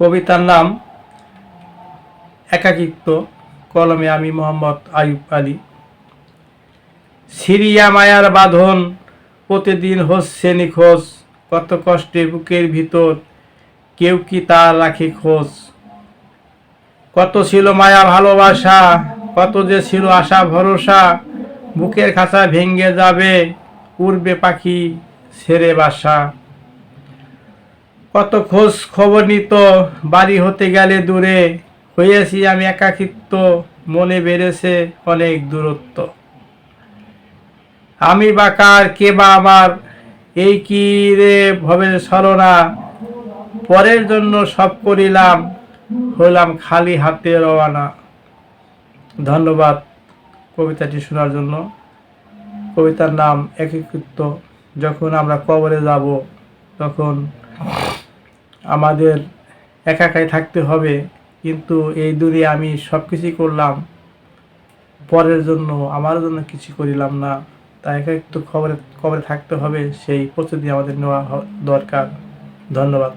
কবিতার নাম একাকিত্ব, কলমে আমি মোহাম্মদ আয়ুব আলী। সিরিয়া মায়ার বাঁধন, প্রতিদিন হচ্ছে নিখোঁজ, কত কষ্টে বুকের ভিতর কেউ কি তা রাখে খোঁজ। কত ছিল মায়া ভালোবাসা, কত যে ছিল আশা ভরসা, বুকের খাঁচা ভেঙ্গে যাবে, উড়বে পাখি ছেড়ে বাসা। কত খোঁজ খবর নিত, বাড়ি হতে গেলে দূরে। হয়েছি আমি একাকিত্ব, মনে বেড়েছে অনেক দূরত্ব। আমি বা কার, কে বা আমার, এই কি রে ভবে ছলনা। পরের জন্য সব করিলাম হলাম খালি হাতে রওয়ানা ধন্যবাদ কবিতাটি শোনার জন্য। কবিতার নাম একীকৃত যখন আমরা কবরে যাব, তখন আমাদের একাকাই থাকতে হবে, কিন্তু এই দূরে আমি সব কিছুই করলাম। পরের জন্য, আমার জন্য কিছু করিলাম না। তাই একাকিত্ব খবরে খবরে থাকতে হবে, সেই প্রস্তুতি আমাদের নেওয়া দরকার। ধন্যবাদ।